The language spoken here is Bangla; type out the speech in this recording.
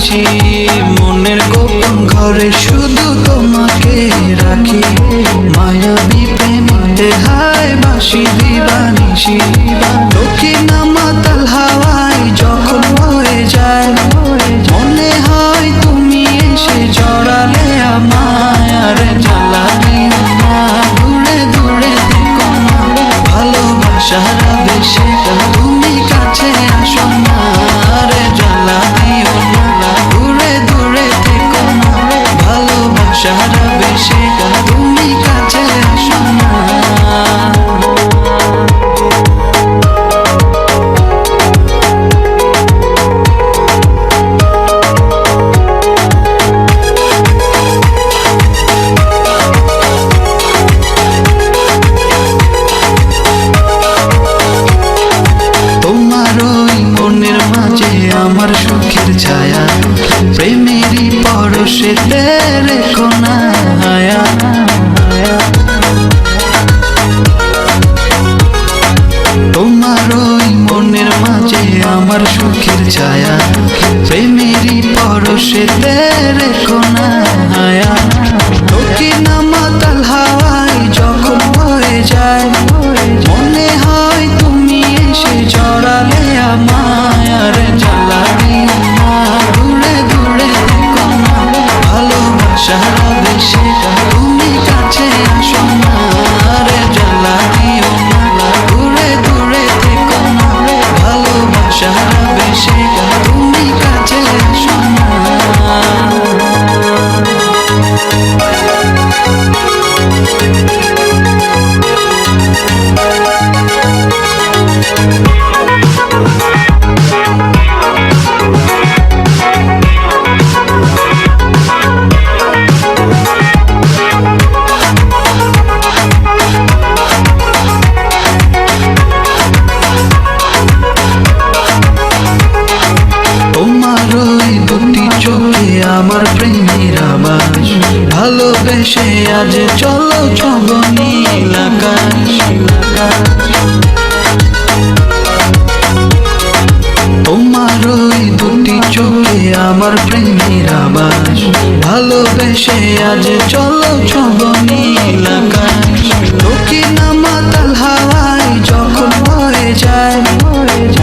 বাঁচি মনের গোপন ঘরে শুধু তোমাকে রাখি। মায়াবী প্রেমে হায় বাসি দিবানিসি দিবা love and shit প্রেমেরই পরশেতে রেখো না আজ চলো চলো নীল তোমার ওই দুটি চোখে আমার প্রেমের আবাস ভালোবেসে আজ চলো চলো নীল আকাশ। দক্ষিণা মাতাল হাওয়ায় যখন হয়ে যায়।